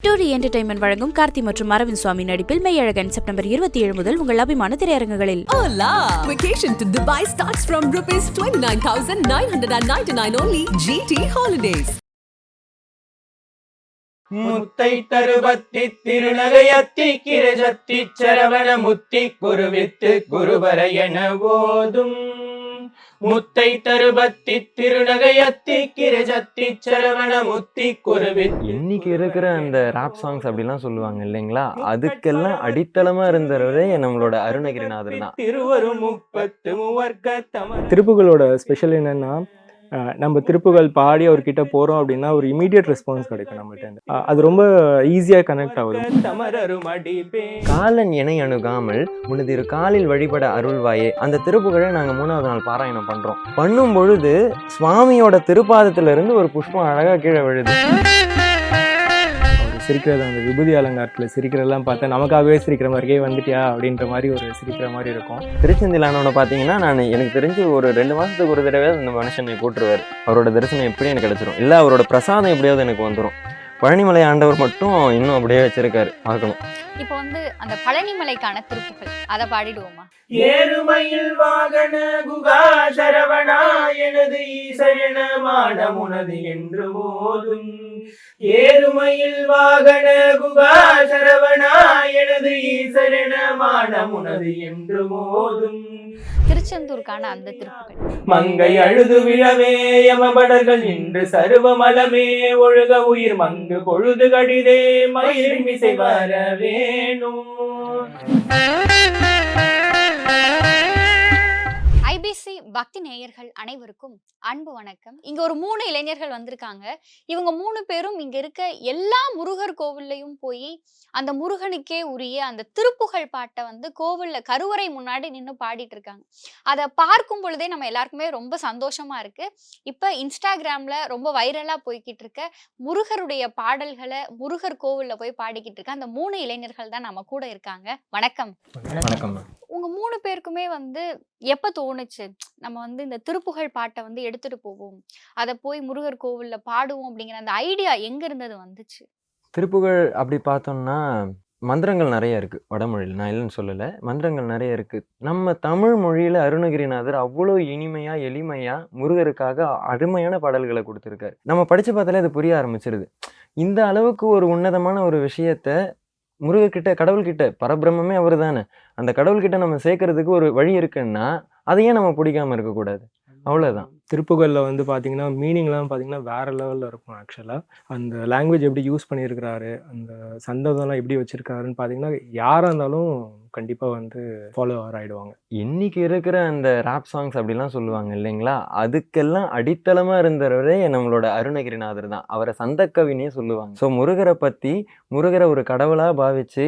டூரி entertainment வழங்கும் கார்த்தி மற்றும் அரவிந்த் சுவாமி நடிப்பில் மெய்யழகன் செப்டம்பர் இருபத்தி ஏழு முதல் உங்கள் அபிமான திரையரங்குகளில் Hola! Vacation to Dubai starts from rupees 29,999 only. GT Holidays. முத்தை தருபத்தி திருநகையத்தி கிரஜத்தி சரவண முத்தி குருவித்து குருவர என ஓதும் முத்தை தருபத்தி திருநகையத்தி கிரஜத்தி சரவண முத்தி குருவித்து இன்னைக்கு இருக்கிற அந்த ராப் சாங்ஸ் அப்படிலாம் சொல்லுவாங்க இல்லைங்களா? அதுக்கெல்லாம் அடித்தளமா இருந்தவரே நம்மளோட அருணகிரிநாதர் தான். திருவரும் முப்பத்து மூவர்க்க திருப்புகளோட ஸ்பெஷல் என்னன்னா நம்ம திருப்புகள் பாடி அவர்கிட்ட போகிறோம் அப்படின்னா ஒரு இமீடியட் ரெஸ்பான்ஸ் கிடைக்கும் நம்மகிட்ட அது ரொம்ப ஈஸியாக கனெக்ட் ஆகுது. காலன் இணை அணுகாமல் உனது இரு காலில் வழிபட அருள்வாயே. அந்த திருப்புகழை நாங்க மூணாவது நாள் பாராயணம் பண்றோம். பண்ணும் பொழுது சுவாமியோட திருப்பாதத்துல இருந்து ஒரு புஷ்பம் அழகா கீழே விழுது. சிரிக்கிறது அந்த விபூதி அலங்காரத்தில் சிரிக்கிறதெல்லாம் பார்த்தா நமக்காகவே சிரிக்கிற மாதிரியே வந்துட்டியா அப்படின்ற மாதிரி ஒரு சிரிக்கிற மாதிரி இருக்கும். திருச்செந்திலானவனை பார்த்தீங்கன்னா நான் எனக்கு தெரிஞ்சு ஒரு ரெண்டு மாசத்துக்கு ஒரு தடவை அந்த மனுஷனை கூட்டுருவார். அவரோட தரிசனம் எப்படி எனக்கு கிடைச்சிரும். இல்லை அவரோட பிரசாதம் எப்படியாவது எனக்கு வந்துடும் பழனிமலை ஆண்டவர் மட்டும் இன்னும் அப்படியே வச்சிருக்காரு பார்க்கணும். இப்போ வந்து அந்த பழனிமலைக்கான திருப்புகள் அதை பாடிடுவோமா? ஏறுமையில் வாகன குகா சரவணா எனது ஈசரண மாடமுனது என்று போதும் ஏறுமையில் வாகன குகா சரவணா எனது ஈசரண மாடமுனது என்று போதும் திருச்செந்தூருக்கான அந்த திருப்புகள். மங்கை அழுது விழவே யமபடர்கள் நின்று சருவமலமே ஒழுக உயிர் மங்கு பொழுது கடிதே மயில் மிசை வர வேணும் பக்தி நேயர்கள் அனைவருக்கும் அன்பு வணக்கம். இங்க ஒரு மூணு இளைஞர்கள் வந்திருக்காங்க. இவங்க மூணு பேரும் இங்க இருக்க எல்லா முருகர் கோவில்லையும் போய் அந்த முருகனுக்கே உரிய அந்த திருப்புகழ் பாட்டை வந்து கோவில்ல கருவறை முன்னாடி நின்று பாடிட்டு இருக்காங்க அதை பார்க்கும் பொழுதே நம்ம எல்லாருக்குமே ரொம்ப சந்தோஷமா இருக்கு. இப்ப இன்ஸ்டாகிராம்ல ரொம்ப வைரலா போய்கிட்டு இருக்க முருகருடைய பாடல்களை முருகர் கோவில்ல போய் பாடிக்கிட்டு இருக்க அந்த மூணு இளைஞர்கள் தான் நம்ம கூட இருக்காங்க. வணக்கம். வணக்கம். உங்க மூணு பேருக்குமே வந்து எப்ப தோணுச்சு? நம்ம வந்து இந்த திருப்புகழ் பாட்டை வந்து எடுத்துட்டு போவோம். அதை போய் முருகர் கோவில்ல பாடுவோம் அப்படிங்கிற அந்த ஐடியா எங்க இருந்தது வந்துச்சு? திருப்புகழ் அப்படி பார்த்தோம்னா மந்திரங்கள் நிறைய இருக்கு. வடமொழியில் நான் இல்லைன்னு சொல்லலை. மந்திரங்கள் நிறைய இருக்கு. நம்ம தமிழ் மொழியில அருணகிரிநாதர் அவ்வளோ இனிமையா எளிமையா முருகருக்காக அருமையான பாடல்களை கொடுத்துருக்காரு. நம்ம படிச்சு பார்த்தாலே அது புரிய ஆரம்பிச்சிருது. இந்த அளவுக்கு ஒரு உன்னதமான ஒரு விஷயத்த முருகர்கிட்ட கடவுள்கிட்ட பரபிரம்மே அவர் தானே அந்த கடவுள்கிட்ட நம்ம சேர்க்கறதுக்கு ஒரு வழி இருக்குன்னா அதையே நம்ம பிடிக்காம இருக்கக்கூடாது. அவ்வளவுதான். திருப்புகளில் வந்து பார்த்தீங்கன்னா மீனிங்லாம் பார்த்தீங்கன்னா வேற லெவலில் இருக்கும் ஆக்சுவலாக அந்த லாங்குவேஜ் எப்படி யூஸ் பண்ணியிருக்கிறாரு அந்த சந்ததம்லாம் எப்படி வச்சிருக்காருன்னு பார்த்தீங்கன்னா யாராக இருந்தாலும் கண்டிப்பாக வந்து ஃபாலோவர் ஆயிடுவாங்க. இன்னைக்கு இருக்கிற அந்த ராப் சாங்ஸ் அப்படிலாம் சொல்லுவாங்க இல்லைங்களா? அதுக்கெல்லாம் அடித்தளமா இருந்தவரே நம்மளோட அருணகிரிநாதர் தான். அவரை சந்தக்கவினே சொல்லுவாங்க. ஸோ முருகரை பத்தி முருகரை ஒரு கடவுளா பாவிச்சு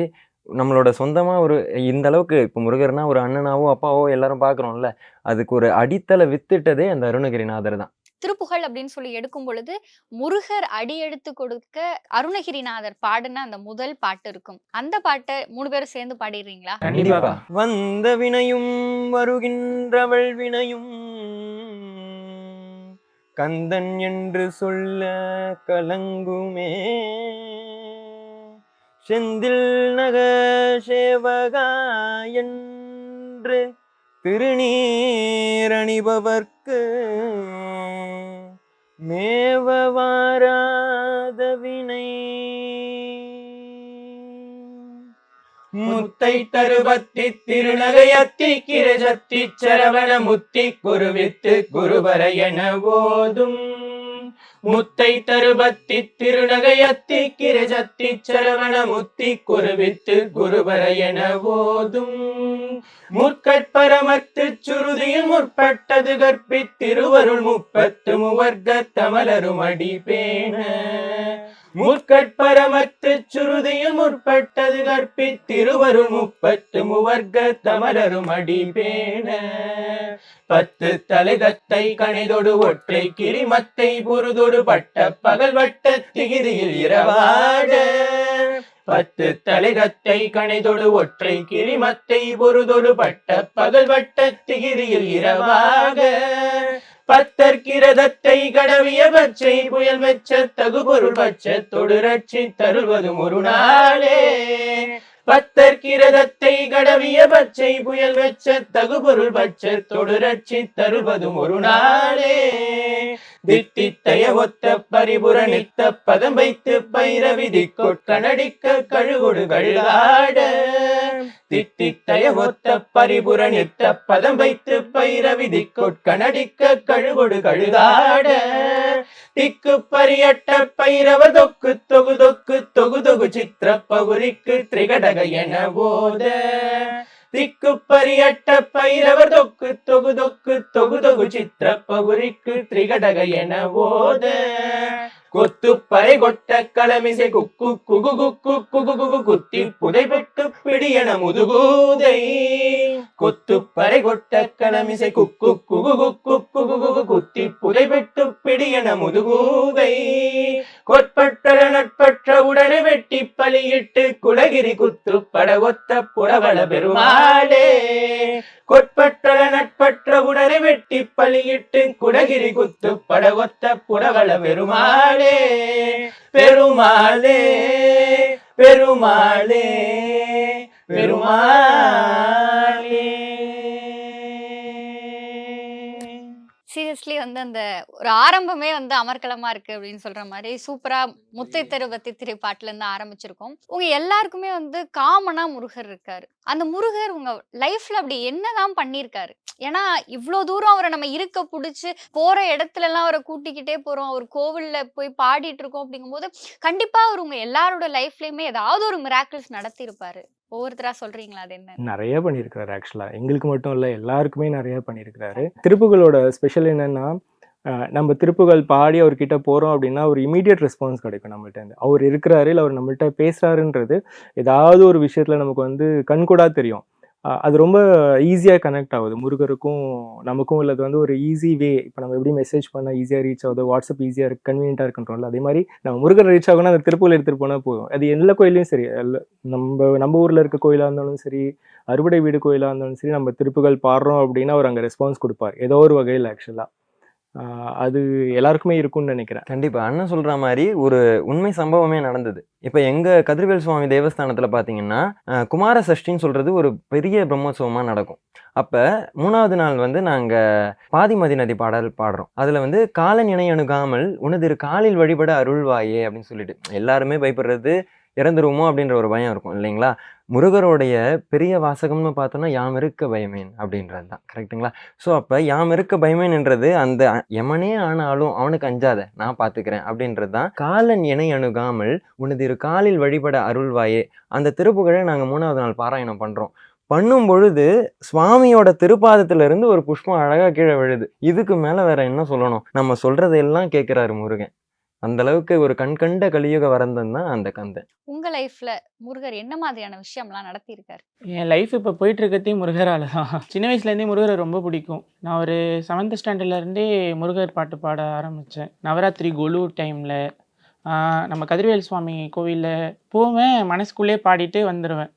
நம்மளோட சொந்தமா ஒரு இந்த அளவுக்கு இப்போ முருகர்னா ஒரு அண்ணனாவோ அப்பாவோ எல்லாரும் பார்க்குறோம்ல அதுக்கு ஒரு அடித்தள வித்துட்டதே அந்த அருணகிரிநாதர் தான். திருப்புகழ் அப்படின்னு சொல்லி எடுக்கும் பொழுது முருகர் அடி எடுத்து கொடுக்க அருணகிரிநாதர் பாடுன அந்த முதல் பாட்டு இருக்கும். அந்த பாட்டை மூணு பேரும் சேர்ந்து பாடிடுறீங்களா? கண்டிப்பா. வந்த வினையும் வருகின்றவள் வினையும் கந்தன் என்று சொல்ல கலங்குமே. செந்தில் நக சேவகா என்று திருநீரணிபவர்க்கு மேவவாராத வினை முத்தை தருபத்தி திருநகையத்தி கிரசத்தி சரவண முத்தி குருவித்து குருவர என ஓதும். முத்தை தருபத்தி திருநகையத்தி கிரஜத்தி சரவண முத்தி குருவித்து குருவர என ஓதும். முற்கட்பரமத்து சுருதியும் முற்பட்டது கற்பித்திருவருள் முப்பத்து முவர்க்க தமலரும் அடி பேண. முற்கட்பரமத்து சுருதியும் முற்பட்டது கற்பித்திருவரும் முப்பத்து முவர்க்க தமரரும் அடிபேண பத்து தலை தத்தை கணிதொடு ஒற்றை கிரிமத்தை புருதொடு பட்ட பகல் வட்ட திகிரியில் இரவாட. பத்து தலைதத்தை கணிதொடு ஒற்றை கிரிமத்தை பொருதொடு பட்ட பகல் வட்ட திகிரியில் இரவாக. பத்தற்கிரதத்தை கடவிய பச்சை புயல் வெச்ச தகுபொருள் பச்ச தொடுரட்சி தருவதும் ஒரு நாளே. பத்தற்கிரதத்தை கடவிய பச்சை புயல் வெச்ச தகுபொருள் பச்ச தொடுரட்சி தருவதும் ஒரு நாளே. தித்தித்தய ஒத்த பரிபுரணித்த பதம் வைத்து பைரவிதி கொட்கணடிக்க கழுகுடு கழுகாட. தித்தித்தய ஒத்த பரிபுர பரிபுரணித்த பதம் வைத்து பைரவிதி கொட்கணடிக்க கழுகொடு கழுகாட. திக்கு பரியட்ட பைரவ தொக்கு தொகு தொக்கு தொகு தொகு சித்திர பகுரிக்கு திரிகடக என போத. திக்கு பரியட்ட பைரவர் தொக்கு தொகு தொக்கு தொகு தொகு சித்திர பகுரிக்கு திரிகடக என போத. கொத்து பறை கொட்ட களமிசை குக்கு குகு குக்கு குகு குகு குத்தி புதைப்பட்டு பிடியன முதுகூதை. கொத்து பறை கொட்ட களமிசை குக்கு குகு குக்கு குகு குகு குத்தி புதைப்பட்டு பிடியன முதுகூதை. கொட்பட்டர நட்பற்ற உடனே வெட்டி பலியிட்டு குலகிரி குத்து பட ஒத்த புறவள பெருமாளே. கொட்பற்ற நட்பற்ற உடனே வெட்டி பலியிட்டு குடகிரி குத்து படகொத்த புடவள பெருமாளே பெருமாளே பெருமாளே பெருமாள். சீரியஸ்லி வந்து அந்த ஒரு ஆரம்பமே வந்து அமர்க்கலமா இருக்கு அப்படின்னு சொல்ற மாதிரி சூப்பரா முத்தை தருவத்தி திரை பாட்டுல இருந்து ஆரம்பிச்சிருக்கோம். உங்க எல்லாருக்குமே வந்து காமனா முருகர் இருக்காரு. அந்த முருகர் உங்க லைஃப்ல அப்படி என்னதான் பண்ணியிருக்காரு ஏன்னா இவ்வளோ தூரம் அவரை நம்ம இருக்க பிடிச்சி போற இடத்துல எல்லாம் அவரை கூட்டிக்கிட்டே போறோம். அவர் கோவில்ல போய் பாடிட்டு இருக்கோம் அப்படிங்கும்போது கண்டிப்பா அவர் உங்க எல்லாரோட லைஃப்லயுமே ஏதாவது ஒரு மிராக்கிள்ஸ் நடத்தி இருப்பாரு ஒவ்வொருத்தரா சொல்றீங்களா அது என்ன நிறைய பண்ணியிருக்கிறாரு ஆக்சுவலாக எங்களுக்கு மட்டும் இல்லை எல்லாருக்குமே நிறைய பண்ணியிருக்கிறாரு. திருப்புகளோட ஸ்பெஷல் என்னன்னா நம்ம திருப்புகள் பாடி அவர்கிட்ட போகிறோம் அப்படின்னா ஒரு இமீடியட் ரெஸ்பான்ஸ் கிடைக்கும் நம்மள்ட்ட இருந்து. அவர் இருக்கிறாரு இல்லை அவர் நம்மள்ட்ட பேசுறாருன்றது ஏதாவது ஒரு விஷயத்தில் நமக்கு வந்து கண்கூடாக தெரியும். அது ரொம்ப ஈஸியாக கனெக்ட் ஆகுது. முருகருக்கும் நமக்கும் உள்ளது வந்து ஒரு ஈஸி வே இப்போ நம்ம எப்படி மெசேஜ் பண்ணால் ஈஸியாக ரீச் ஆகுது வாட்ஸ்அப் ஈஸியாக இருக்கு கன்வீனியன்ட்டாக இருக்குன்றோம்ல அதே மாதிரி நம்ம முருகர் ரீச் ஆகணும்னா அந்த திருப்பூர் எடுத்துகிட்டு போனால் போதும். அது எல்லா கோயிலையும் சரி. நம்ம நம்ம ஊரில் இருக்க கோயிலாக இருந்தாலும் சரி அறுவடை வீடு கோயிலாக இருந்தாலும் சரி நம்ம திருப்புகள் பாடுறோம் அப்படின்னா அவர் அங்கே ரெஸ்பான்ஸ் கொடுப்பார். ஏதோ ஒரு வகையில் ஆக்சுவலாக அது எல்லாருக்குமே இருக்கும்னு நினைக்கிறேன். கண்டிப்பாக அண்ணன் சொல்கிற மாதிரி ஒரு உண்மை சம்பவமே நடந்தது. இப்போ எங்கள் கதிர்வேல் சுவாமி தேவஸ்தானத்தில் பார்த்தீங்கன்னா குமார சஷ்டின்னு சொல்கிறது ஒரு பெரிய பிரம்மோத்சவமாக நடக்கும். அப்போ மூணாவது நாள் வந்து நாங்கள் பாதிமதி நதி பாடல் பாடுறோம். அதில் வந்து காலன் இணை அணுகாமல் உனது காலில் வழிபட அருள்வாயே அப்படின்னு சொல்லிட்டு. எல்லாருமே பயப்படுறது இறந்துருவோமோ அப்படின்ற ஒரு பயம் இருக்கும் இல்லைங்களா? முருகருடைய பெரிய வாசகம்னு பார்த்தோன்னா யாம் இருக்க பயமேன் அப்படின்றது தான். கரெக்ட்டுங்களா? ஸோ அப்போ யாம் இருக்க பயமேன்ன்றது அந்த எமனே ஆனாலும் அவனுக்கு அஞ்சாத நான் பார்த்துக்கிறேன் அப்படின்றது தான். காலன் இணை அணுகாமல் உனது இரு காலில் வழிபட அருள்வாயே. அந்த திருப்புகழை நாங்கள் மூணாவது நாள் பாராயணம் பண்ணுறோம் பண்ணும் பொழுது சுவாமியோட திருப்பாதத்திலிருந்து ஒரு புஷ்பம் அழகாக கீழே விழுது. இதுக்கு மேலே வேற என்ன சொல்லணும்? நம்ம சொல்றதையெல்லாம் கேட்குறாரு முருகன். அந்த அளவுக்கு ஒரு கண்கண்ட கலியுக வரந்தன் தான் அந்த கந்தன். உங்க லைஃப்ல முருகர் என்ன மாதிரியான விஷயம்லாம் நடத்தி இருக்காரு என் லைஃப் இப்போ போயிட்டு இருக்கதே முருகரால தான். சின்ன வயசுலேருந்தே முருகரை ரொம்ப பிடிக்கும். நான் ஒரு செவன்த் ஸ்டாண்டர்ட்லேருந்தே முருகர் பாட்டு பாட ஆரம்பித்தேன் நவராத்திரி கொலு டைமில் நம்ம கதிர்வேல் சுவாமி கோவிலில் போவேன் மனசுக்குள்ளே பாடிட்டு வந்துடுவேன்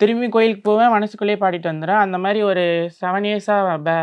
திரும்பி கோயிலுக்கு போவேன் மனசுக்குள்ளேயே பாடிட்டு வந்துடுவேன் அந்த மாதிரி ஒரு செவன் இயர்ஸாக பே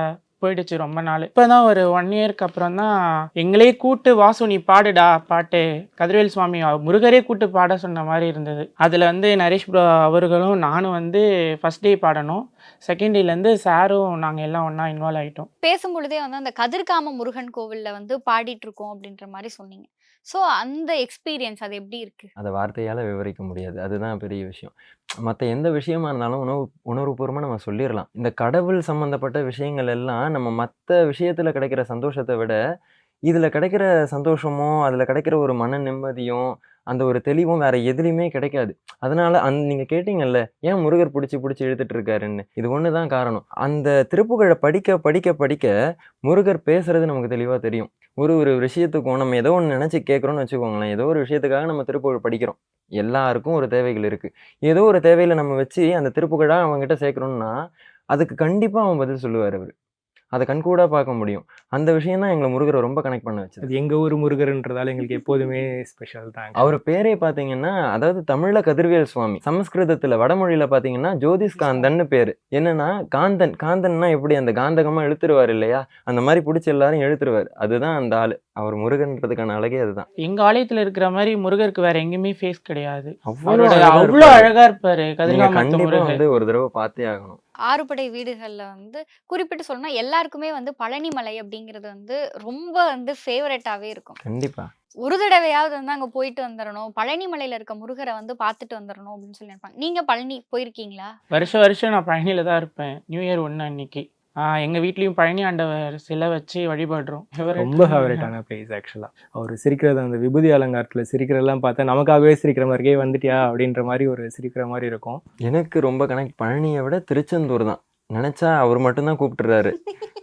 போயிடுச்சு ரொம்ப நாள். இப்போ தான் ஒரு ஒன் இயர்க்கு அப்புறம் தான் எங்களே கூட்டு வாசு நீ பாடுடா பாட்டு கதிரவேல் சுவாமி முருகரே கூட்டு பாட சொன்ன மாதிரி இருந்தது. அதில் வந்து நரேஷ் ப்ரோ அவர்களும் நானும் வந்து ஃபஸ்ட் டே பாடணும். செகண்ட் டேலேருந்து சாரும் நாங்கள் எல்லாம் ஒன்றா இன்வால்வ் ஆகிட்டோம் பேசும் பொழுதே வந்து அந்த கதிர்காம முருகன் கோவிலில் வந்து பாடிட்டு இருக்கோம் அப்படின்ற மாதிரி சொன்னீங்க. ஸோ அந்த எக்ஸ்பீரியன்ஸ் அது எப்படி இருக்கு? அதை வார்த்தையால் விவரிக்க முடியாது. அதுதான் பெரிய விஷயம். மற்ற எந்த விஷயமா இருந்தாலும் உணவு உணர்வுபூர்வமாக நம்ம சொல்லிடலாம் இந்த கடவுள் சம்மந்தப்பட்ட விஷயங்கள் எல்லாம் நம்ம மற்ற விஷயத்தில் கிடைக்கிற சந்தோஷத்தை விட இதில் கிடைக்கிற சந்தோஷமோ அதில் கிடைக்கிற ஒரு மன நிம்மதியும் அந்த ஒரு தெளிவும் வேற எதுலேயுமே கிடைக்காது. அதனால அந் நீங்கள் கேட்டீங்கல்ல ஏன் முருகர் பிடிச்சி பிடிச்சி இழுத்துட்டு இருக்காருன்னு? இது ஒன்று தான் காரணம். அந்த திருப்புகழை படிக்க படிக்க படிக்க முருகர் பேசுறது நமக்கு தெளிவாக தெரியும். ஒரு ஒரு விஷயத்துக்கும் நம்ம ஏதோ ஒன்று நினச்சி கேட்குறோன்னு வச்சுக்கோங்களேன். ஏதோ ஒரு விஷயத்துக்காக நம்ம திருப்புகழ் படிக்கிறோம். எல்லாருக்கும் ஒரு தேவைகள் இருக்குது ஏதோ ஒரு தேவையில் நம்ம வச்சு அந்த திருப்புகழாக அவங்ககிட்ட சேர்க்குறோம்னா அதுக்கு கண்டிப்பாக அவன் பதில் சொல்லுவார் அவர். அதை கண்கூடாக பார்க்க முடியும். அந்த விஷயம் தான் எங்களை முருகரை ரொம்ப கனெக்ட் பண்ண வச்சது. அது எங்கள் ஊர் முருகர்ன்றதால எங்களுக்கு எப்போதுமே ஸ்பெஷல் தான் அவர் பேரே பார்த்தீங்கன்னா அதாவது தமிழில் கதிர்வேல் சுவாமி சமஸ்கிருதத்தில் வடமொழியில் பார்த்தீங்கன்னா ஜோதிஷ் காந்தன்னு பேர். என்னன்னா காந்தன் காந்தன்னா எப்படி அந்த காந்தகமாக இழுத்துருவார் இல்லையா? அந்த மாதிரி பிடிச்சி எல்லாரும் இழுத்துருவார். அதுதான் அந்த ஆள். அவர் முருகன்றதுக்கான அழகே அதுதான். எங்க ஆலயத்துல இருக்கிற மாதிரி முருகருக்கு வேற எங்கேயுமே ஃபேஸ் கிடையாது. அவ்வளோ அழகா அவ்வளோ இருப்பாரு. முருகர். வந்து ஒரு தடவை பார்த்தே ஆகணும். ஆறுபடை வீடுகள்ல வந்து குறிப்பிட்டு சொல்லணும்னா எல்லாருக்குமே வந்து பழனிமலை அப்படிங்கிறது வந்து ரொம்ப வந்து ஃபேவரட்டாவே இருக்கும். கண்டிப்பா. ஒரு தடவையாவது வந்து அங்க போயிட்டு வந்துடணும் பழனிமலையில இருக்க முருகரை வந்து பார்த்துட்டு வந்துடணும் அப்படின்னு சொல்லி நினைப்பாங்க. நீங்க பழனி போயிருக்கீங்களா? வருஷம் வருஷம் நான் பழனியில தான் இருப்பேன். நியூ இயர் ஒன்று அன்னைக்கு. ஆஹ் எங்க வீட்லயும் பழனி ஆண்டவர் சிலை வச்சு வழிபடுறோம். ரொம்ப ஃபேவரட்டான பிளேஸ் ஆக்சுவலாக அவர் சிரிக்கிறது அந்த விபூதி அலங்காரத்தில் சிரிக்கிறதெல்லாம் பார்த்தா நமக்காகவே சிரிக்கிற மாதிரியே வந்துட்டியா அப்படின்ற மாதிரி ஒரு சிரிக்கிற மாதிரி இருக்கும். எனக்கு ரொம்ப கனெக்ட் பழனியை விட திருச்செந்தூர் தான். நினைச்சா அவர் மட்டும்தான் கூப்பிட்டுறாரு.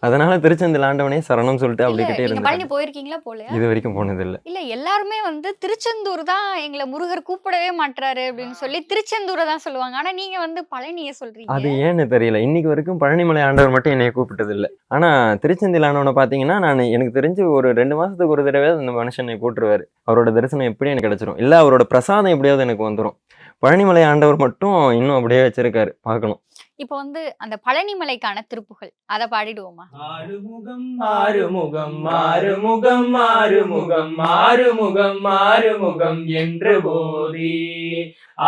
அதனால திருச்செந்தூர் ஆண்டவனே சரணம் சொல்லிட்டு அப்படிக்கிட்டே நீங்க பழனி போயிருக்கீங்களா போலையா? இது வரைக்கும் போனது இல்ல இல்ல எல்லாருமே வந்து திருச்செந்தூர் தான் எங்களை முருகர் கூப்பிடவே மாட்டாரு அப்படின்னு சொல்லி திருச்செந்தூரை தான் சொல்லுவாங்க. ஆனா நீங்க வந்து பழனிய சொல்றீங்க. அது ஏன்னு தெரியல. இன்னைக்கு வரைக்கும் பழனிமலை ஆண்டவர் மட்டும் என்னைய கூப்பிட்டது இல்லை ஆனா திருச்செந்தில் ஆண்டவனை பார்த்தீங்கன்னா நான் எனக்கு தெரிஞ்சு ஒரு ரெண்டு மாசத்துக்கு ஒரு தடவை அந்த மனுஷனை கூட்டுருவாரு அவரோட தரிசனம் எப்படி எனக்கு கிடைச்சிரும். இல்ல அவரோட பிரசாதம் எப்படியாவது எனக்கு வந்துடும் பழனிமலை ஆண்டவர் மட்டும் இன்னும் அப்படியே வச்சிருக்காரு. பார்க்கணும். இப்போ வந்து அந்த பழனிமலைக்கான திருப்புகள் அதை பாடிடுவோமா? ஆறுமுகம் ஆறுமுகம் ஆறுமுகம் ஆறுமுகம் ஆறுமுகம் ஆறுமுகம் என்று போதி.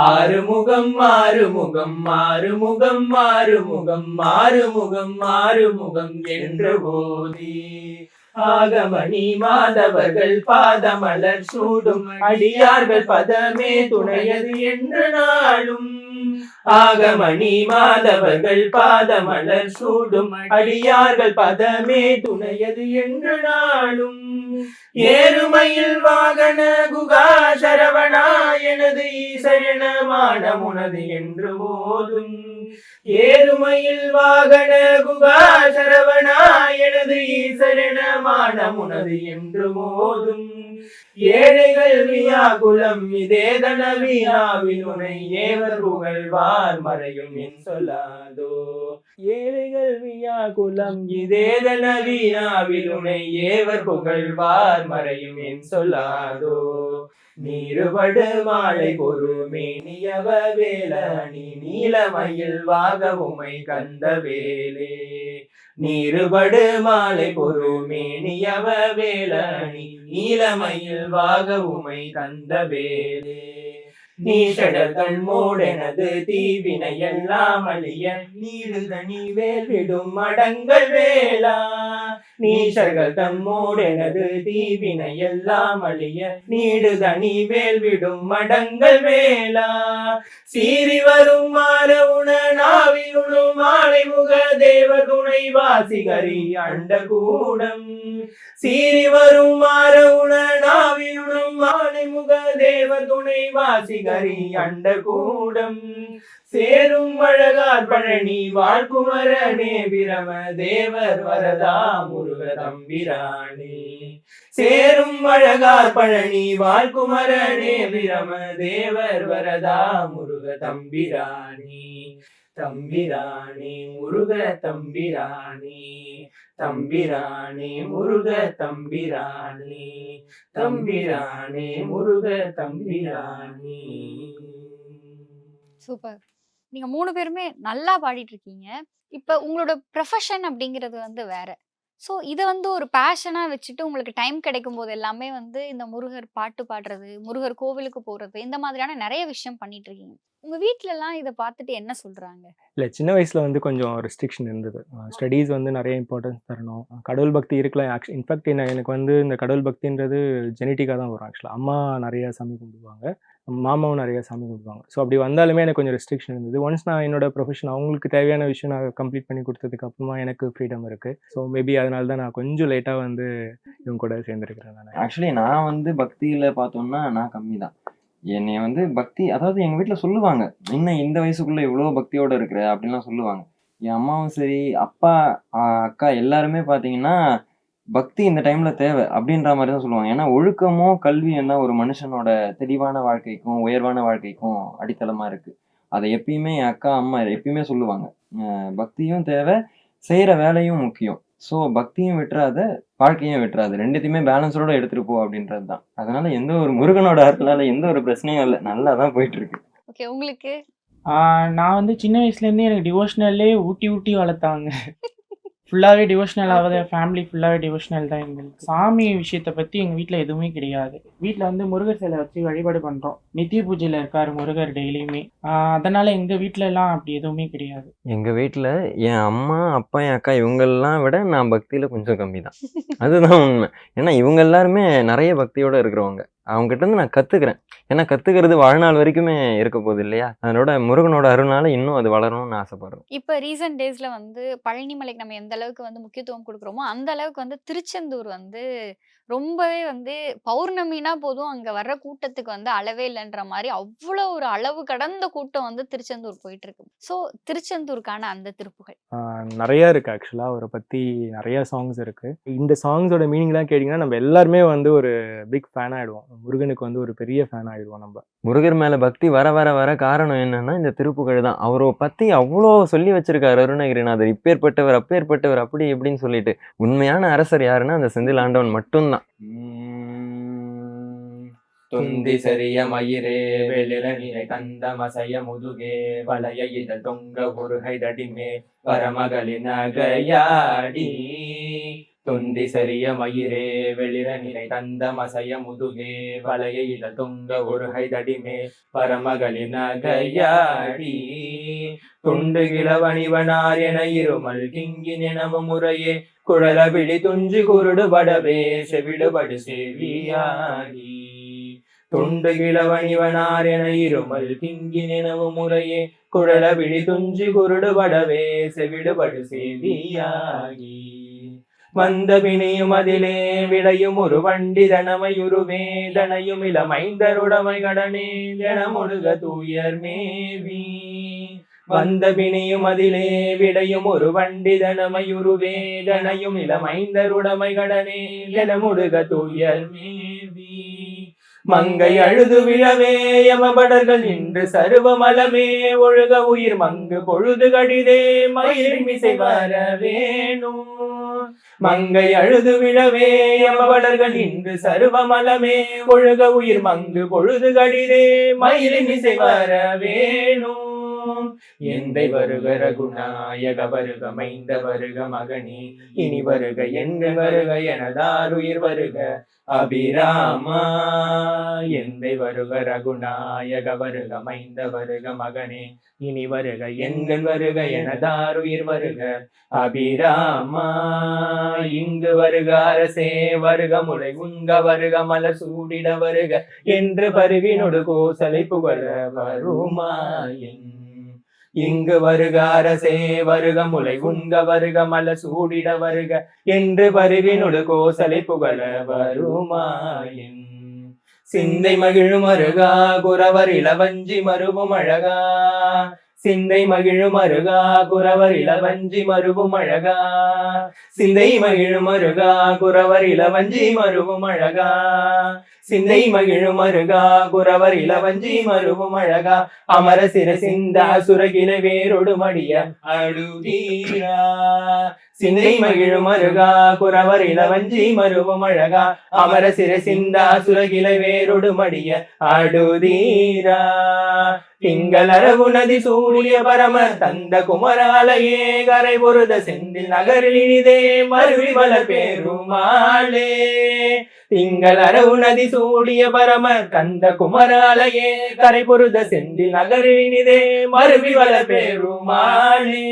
ஆறுமுகம் ஆறுமுகம் ஆறுமுகம் ஆறுமுகம் ஆறுமுகம் ஆறுமுகம் என்று போதி. ஆகமணி மாதவர்கள் பாதமலர் சூடும். அடியார்கள் பதமே துணையது என்று நாளும். ஆகமணி மாதவர்கள் பாதமலர் சூடும். அடியார்கள் பதமே துணையது என்று நாளும். ஏறுமையில் வாகன குகா சரவணா எனது ஈசரணமான முனது என்று போதும் ஏறுமையில் வாகன குகா சரவணா சரணமானமுனது என்று மோதும். ஏழைகள் வியாகுலம் இதேதன வியாவில் உனை ஏவர் புகழ்வார் மறையும் என் சொல்லாதோ. ஏழைகள் வியாகுலம் இதேதன வியாவில் உனை ஏவர் புகழ்வார் மறையும் என் சொல்லாதோ. நீருபடு மாலை பொறுமேனியவ வேலணி நீலமயில் வாக உமை கந்த வேலே. நீருபடு மாலை பொறுமேனியவ வேலணி நீலமயில் வாக உமை கந்த வேலே. நீஷடர்கள் மூடெனது தீவினை எல்லாம் அழிய நீடுதனி வேல்விடும் மடங்கள் வேளா. நீசர்கள் தம்மோடெனது தீவினை எல்லாம் அழிய நீடுதனி வேல் விடும் மடங்கள் வேளா சீறி வரும் மாற உண நாவியுளும் மாலை முக தேவ துணை வாசிகரி அண்ட கூடம். சீறி வரும் மாற உண நாவியுளும் மாலை முக தேவ துணை வாசிகரி அண்ட கூடம். சேரும் அழகார் பழனி வாழ்குமரனே பிரம தேவர் வரதா முருக தம்பிரானே. சேரும் அழகார் பழனி வாழ்குமரனே பிரம தேவர் வரதா முருக தம்பிரானே. தம்பிராணி முருக தம்பிராணி தம்பிராணி முருக தம்பிராணி தம்பிராணி முருக தம்பிராணி சூப்பர். நீங்க மூணு பேருமே நல்லா பாடிட்டு இருக்கீங்க இப்ப உங்களோட ப்ரொஃபஷன் அப்படிங்கிறது வந்து வேற. ஸோ இதை வந்து ஒரு பேஷனாக வச்சுட்டு உங்களுக்கு டைம் கிடைக்கும் போது எல்லாமே வந்து இந்த முருகர் பாட்டு பாடுறது முருகர் கோவிலுக்கு போகிறது இந்த மாதிரியான நிறைய விஷயம் பண்ணிட்டு இருக்கீங்க உங்க வீட்ல எல்லாம் இதை பார்த்துட்டு என்ன சொல்றாங்க? இல்லை சின்ன வயசில் வந்து கொஞ்சம் ரெஸ்ட்ரிக்ஷன் இருந்தது. ஸ்டடீஸ் வந்து நிறைய இம்பார்ட்டன்ஸ் தரணும். கடவுள் பக்தி இருக்கலாம். ஆக்சுவலி இன்ஃபேக்ட் என்ன எனக்கு வந்து இந்த கடவுள் பக்தின்றது ஜெனட்டிக்காக தான் வரும் ஆக்சுவலாக அம்மா நிறைய சாமி கும்பிடுவாங்க மாமாவும் நிறைய சாமி கும்பிடுவாங்க. ஸோ அப்படி வந்தாலுமே எனக்கு கொஞ்சம் ரெஸ்ட்ரிக்ஷன் இருந்தது. ஒன்ஸ் நான் என்னோட ப்ரொஃபஷன் அவங்களுக்கு தேவையான விஷயம் நான் கம்ப்ளீட் பண்ணி கொடுத்ததுக்கு அப்புறமா எனக்கு ஃப்ரீடம் இருக்குது ஸோ மேபி அதனால தான் நான் கொஞ்சம் லேட்டாக வந்து இவங்க கூட சேர்ந்துருக்கிறேன் நான். ஆக்சுவலி நான் வந்து பக்தியில் பார்த்தோம்னா நான் கம்மி தான் என்னை வந்து பக்தி அதாவது எங்கள் வீட்டில் சொல்லுவாங்க இன்னும் இந்த வயசுக்குள்ளே இவ்வளோ பக்தியோடு இருக்கிற? அப்படின்லாம் சொல்லுவாங்க. என் அம்மாவும் சரி அப்பா அக்கா எல்லாருமே பார்த்தீங்கன்னா பக்தி இந்த டைம்ல தேவை அப்படின்ற மாதிரி தான் சொல்லுவாங்க. ஏன்னா ஒழுக்கமும் கல்வியும் தான் ஒரு மனுஷனோட தெளிவான வாழ்க்கைக்கும் உயர்வான வாழ்க்கைக்கும் அடித்தளமா இருக்கு. அதை எப்பயுமே என் அக்கா அம்மா எப்பயுமே சொல்லுவாங்க. பக்தியும் தேவை செய்யற வேலையும் முக்கியம். ஸோ பக்தியும் விட்டுறாத வாழ்க்கையும் விட்டுறாது. ரெண்டுத்தையுமே பேலன்ஸோட எடுத்துட்டு போ அப்படின்றது தான் அதனால எந்த ஒரு முருகனோட அருளால எந்த ஒரு பிரச்சனையும் இல்லை. நல்லா தான் போயிட்டு இருக்கு ஓகே உங்களுக்கு? ஆஹ் நான் வந்து சின்ன வயசுலேருந்தே எனக்கு டிவோஷனல்லே ஊட்டி ஊட்டி வளர்த்தாங்க. ஃபுல்லாகவே டிவோஷனல் ஆகாத ஃபேமிலி ஃபுல்லாகவே டிவோஷனல் தான் எங்களுக்கு. சாமி விஷயத்தை பற்றி எங்கள் வீட்டில் எதுவுமே கிடையாது. வீட்டில் வந்து முருகர் சிலை வச்சு வழிபாடு பண்ணுறோம் நித்திய பூஜையில் இருக்கார் முருகர் டெய்லியுமே. அதனால் எங்கள் வீட்ல எல்லாம் அப்படி எதுவுமே கிடையாது. எங்க வீட்டில் என் அம்மா அப்பா என் அக்கா இவங்கெல்லாம் விட நான் பக்தியில கொஞ்சம் கம்மி தான் அதுதான் உண்மை. ஏன்னா இவங்க எல்லாருமே நிறைய பக்தியோட இருக்கிறவங்க. அவங்ககிட்ட இருந்து நான் கத்துக்கிறேன். ஏன்னா கத்துக்கிறது வாழ்நாள் வரைக்குமே இருக்க போகுது இல்லையா? அதனோட முருகனோட அருள்னால இன்னும் அது வளரணும்னு ஆசைப்படுறேன். இப்போ ரீசெண்ட் டேஸ்ல வந்து பழனிமலைக்கு நம்ம எந்த அளவுக்கு வந்து முக்கியத்துவம் கொடுக்குறோமோ அந்த அளவுக்கு வந்து திருச்செந்தூர் வந்து ரொம்பவே வந்து பௌர்ணமினா போதும் அங்க வர்ற கூட்டத்துக்கு வந்து அளவே இல்லைன்ற மாதிரி அவ்வளோ ஒரு அளவு கடந்த கூட்டம் வந்து திருச்செந்தூர் போயிட்டு இருக்கு ஸோ திருச்செந்தூருக்கான அந்த திருப்புகள். நிறைய இருக்கு ஆக்சுவலாக அவரை பற்றி நிறைய சாங்ஸ் இருக்கு. இந்த சாங்ஸோட மீனிங்லாம் கேட்டிங்கன்னா நம்ம எல்லாருமே வந்து ஒரு பிக் ஃபேன் ஆயிடுவோம். முருகனுக்கு வந்து ஒரு பெரிய ஃபேன் ஆயிடுவோம் நம்ம. முருகர் மேல பக்தி வர வர வர காரணம் என்னன்னா இந்த திருப்புகழ் தான். அவரை பத்தி அவ்வளோ சொல்லி வச்சிருக்காரு அருணகிரிநாதர். இப்பேற்பட்டவர் அப்பேற்பட்டவர் அப்படி இப்படின்னு சொல்லிட்டு. உண்மையான அரசர் யாருன்னா அந்த செந்தில் ஆண்டவன் மட்டும்தான் துந்தி செறிய மயிரே வெளிர நிறை கந்த முதுகே வளைய இதழ் தொங்க உருகை தடிமே வரமகளின் அகையாடி துந்தி செறிய மயிரே வெளிர நிறை கந்த முதுகே வளைய இதழ் தொங்க உருகை தடிமே பரமகளின் அகையாடி துண்டு கிளவணிவனார் என இருமல் கிங்கி நினவு முறையே குழலபிடி துஞ்சு குருடு படவே செவிடுபடு செவியாகி. துண்டு கிழவணிவனார் என இருமல் கிங்கி நினவு முறையே. குழலபிடி துஞ்சு குருடு படவே செவிடுபடு செய்தியாகி வந்த பிணியும் அதிலே விடையும் ஒரு வண்டி தனமையுரு வேதனையும் இளமைந்தருடமை கடனே தினமுழுக தூயர் மேவி. வந்த பிணியும் அதிலே விடையும் ஒரு வண்டி தனமையுரு வேதனையும் இளமைந்தருடமை கடனே தினமுழுக தூயர் மேவி. மங்கை அழுது விழவே யமபடர்கள் நின்று சருவமலமே ஒழுக உயிர் மங்கு பொழுது கடிதே மயிர்மிசை வர வேணும். மங்கை அழுது விழவே யமபடர்கள் நின்று சருவமலமே ஒழுக உயிர் மங்கு பொழுது கடிதே மயிர்மிசை வர வேணும். எந்தை வருக ரகுநாயக வருக மைந்த வருக மகனே. இனி வருக என்று வருக எனதாருயிர் வருக. அபிராமா. எந்தை வருக ரகுநாயக வருக மைந்த வருக மகனே. இனி வருக எங்கள் வருக எனதாருயிர் வருக. அபிராமா. இங்கு வருக அரசே வருக முளை உங்க வருக மலர் சூடிட வருக. என்று பருவினொடு கோசலை புகழ வருமாயின் இங்கு வருக அரசே வருக முலை உண்க வருக மல சூடிட வருக என்று பருவினொடு கோசலை புகழ வருமாயின். சிந்தை மகிழும் அருகா குறவர் இளவஞ்சி மருவும் அழகா. சிந்தை மகிழும் அருகா குறவர் இளவஞ்சி மருவும் அழகா. சிந்தை மகிழும் அருகா குறவர் இளவஞ்சி மருவும் அழகா. சிந்தை மகிழும் அருகா குறவர் இளவஞ்சி மருவும் அழகா அமர சிர சிந்தா சுரகில வேரொடு மடிய அழுதீரா சிந்தை மகிழும் அருகா குறவர் இளவஞ்சி மருவும் அழகா அமர சிர சிந்தா சுரகில வேரொடு மடிய அடுதீரா திங்களரவு நதி சூரிய பரம தந்த குமராலயே கரை பொருத செந்தில் நகரில் இனிதே மருவி மலர் பெருமாளே திங்களரவு நதி சூடிய பரம கந்த குமராலயே கரை பொருத செந்தில் நகரில் இனிதே மருவி மலர் பெருமாளே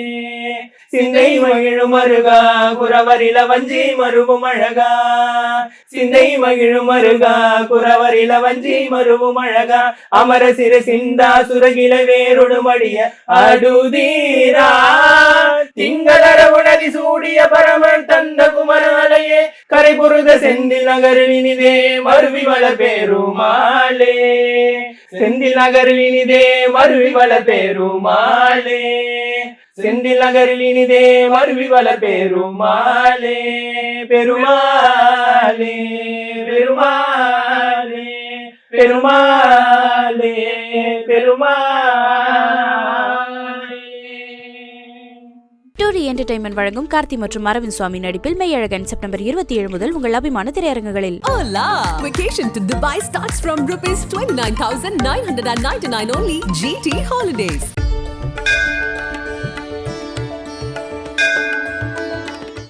சிந்தை மகிழும் மருகா குறவரில வஞ்சி மருவும் அழகா. சிந்தை மகிழும் அருகா குறவரில வஞ்சி மருவும் அழகா. அமர சிறு சிந்தா சுரகில வேருடுமடிய அடுதீரா திங்களரவு நதி சூடிய பரமன் தந்த குமராலையே கரைபுருத செந்தில் நகரில் மருவி வள பெருமாளே. செந்தில் நகரில் மருவி வள பெருமாளே. செந்தில் நகரில் இனிதே மருவி வள பெருமாளே பெருமாளே பெருமாளே பெருமாளே பெருமாளே என்டர்டைன்மெண்ட் வழங்கும் கார்த்தி மற்றும் அரவிந்த் சுவாமி நடிப்பில் மெய்யழகன் செப்டம்பர் இருபத்தி ஏழு முதல் உங்கள் அபிமான திரையரங்குகளில் Hola! Vacation to Dubai starts from rupees 29,999 only. GT Holidays.